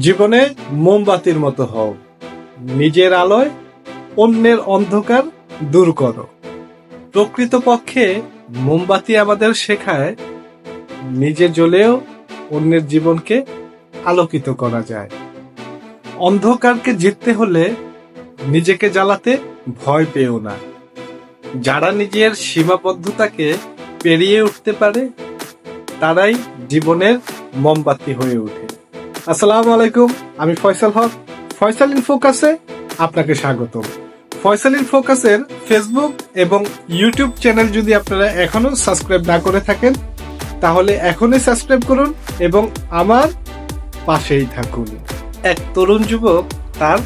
জীবনে মোমবাতির মতো হও। নিজের আলোয় অন্যের অন্ধকার দূর করো। প্রকৃতপক্ষে মোমবাতি আমাদের শেখায় নিজে জ্বলেও অন্যের জীবনকে আলোকিত করা যায়। অন্ধকারকে জিততে হলে নিজেকে জ্বালাতে ভয় পেও না। যারা নিজের সীমাবদ্ধতাকে পেরিয়ে উঠতে পারে, তারাই জীবনের মোমবাতি হয়ে ওঠে। আসসালামু আলাইকুম, আমি ফয়সাল হক। ফয়সাল ইন ফোকাসে আপনাকে স্বাগতম। ফয়সাল ইন ফোকাসের ফেসবুক এবং ইউটিউব চ্যানেল যদি আপনারা এখনও সাবস্ক্রাইব না করে থাকেন, তাহলে এখনই সাবস্ক্রাইব করুন এবং আমার পাশেই থাকুন। এক তরুণ যুবক তার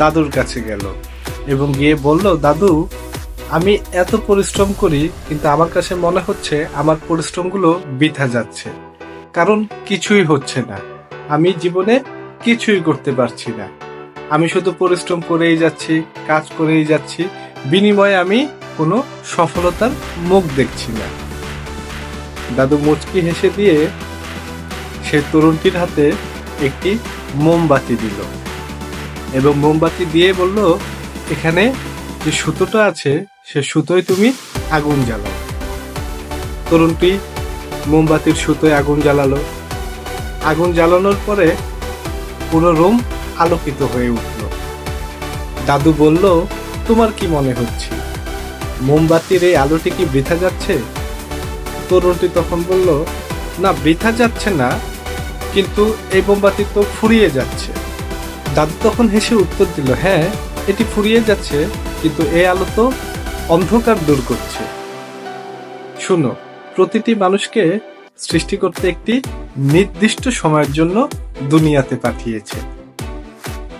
দাদুর কাছে গেল এবং গিয়ে বলল, দাদু, আমি এত পরিশ্রম করি, কিন্তু আমার কাছে মনে হচ্ছে আমার পরিশ্রমগুলো বৃথা যাচ্ছে। কারণ কিছুই হচ্ছে না। আমি জীবনে কিছুই করতে পারছি না। আমি শুধু পরিশ্রম করেই যাচ্ছি, কাজ করেই যাচ্ছি। বিনিময়ে আমি কোনো সফলতার মুখ দেখছি না। দাদু মুচকি হেসে দিয়ে সে তরুণটির হাতে একটি মোমবাতি দিল এবং মোমবাতি দিয়ে বলল, এখানে যে সুতোটা আছে, সে সুতোয় তুমি আগুন জ্বালাও। তরুণটি মোমবাতির সুতোয় আগুন জ্বালালো। আগুন জ্বালানোর পরে পুরো রুম আলোকিত হয়ে উঠল। দাদু বলল, তোমার কি মনে হচ্ছে? মোমবাতির এই আলোটি কি বৃথা যাচ্ছে? তরুণটি তখন বলল, না, বৃথা যাচ্ছে না, কিন্তু এই মোমবাতি তো ফুরিয়ে যাচ্ছে। দাদু তখন হেসে উত্তর দিল হ্যাঁ এটি ফুরিয়ে যাচ্ছে, কিন্তু এই আলো তো অন্ধকার দূর করছে। শুনো, প্রতিটি মানুষকে সৃষ্টি করতে একটি নির্দিষ্ট সময়ের জন্য দুনিয়াতে পাঠিয়েছে।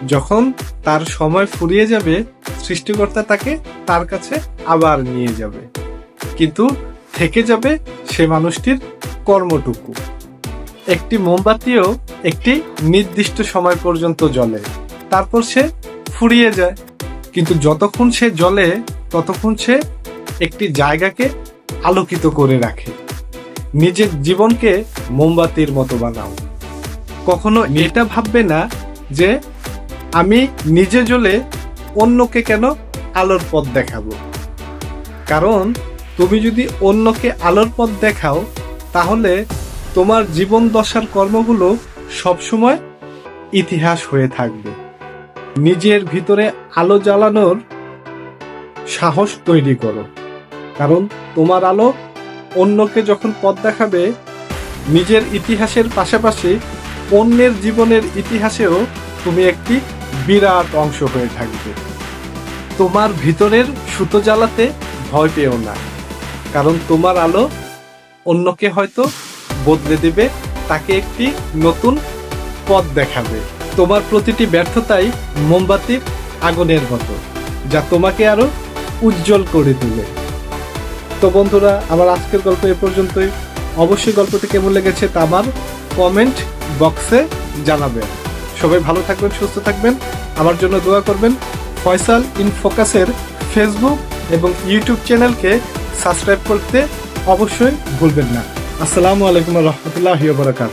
যখন তার সময় ফুরিয়ে যাবে, সৃষ্টিকর্তা তাকে তার কাছে আবার নিয়ে যাবে। কিন্তু থেকে যাবে সে মানুষটির কর্মটুকু। একটি মোমবাতিও একটি নির্দিষ্ট সময় পর্যন্ত জ্বলে। তারপর সে ফুরিয়ে যায়। কিন্তু যতক্ষণ সে জ্বলে, ততক্ষণ সে একটি জায়গাকে আলোকিত করে রাখে। নিজের জীবনকে মোমবাতির মতো বানাও। কখনো এটা ভাববে না যে আমি নিজে জ্বলে অন্যকে কেন আলোর পথ দেখাবো। কারণ তুমি যদি অন্যকে আলোর পথ দেখাও, তাহলে তোমার জীবন দশার কর্মগুলো সবসময় ইতিহাস হয়ে থাকবে। নিজের ভিতরে আলো জ্বালানোর সাহস তৈরি করো। কারণ তোমার আলো অন্যকে যখন পথ দেখাবে, নিজের ইতিহাসের পাশাপাশি অন্যের জীবনের ইতিহাসেও তুমি একটি বিরাট অংশ হয়ে থাকবে। তোমার ভিতরের সুতো জ্বালাতে ভয় পেও না, কারণ তোমার আলো অন্যকে হয়তো বদলে দেবে, তাকে একটি নতুন পথ দেখাবে। তোমার প্রতিটি ব্যর্থতাই মোমবাতির আগুনের মতো, যা তোমাকে আরও উজ্জ্বল করে তোলে। তো বন্ধুরা, আমার আজকের গল্প এ পর্যন্তই। অবশ্যই গল্পটি কেমন লেগেছে তা আমার কমেন্ট বক্সে জানাবেন সবাই ভালো থাকবেন, সুস্থ থাকবেন। আমার জন্য দোয়া করবেন। ফয়সাল ইন ফোকাসের ফেসবুক এবং ইউটিউব চ্যানেলকে সাবস্ক্রাইব করতে অবশ্যই ভুলবেন না। আসসালামু আলাইকুম রহমতুল্লাহ বরাকাত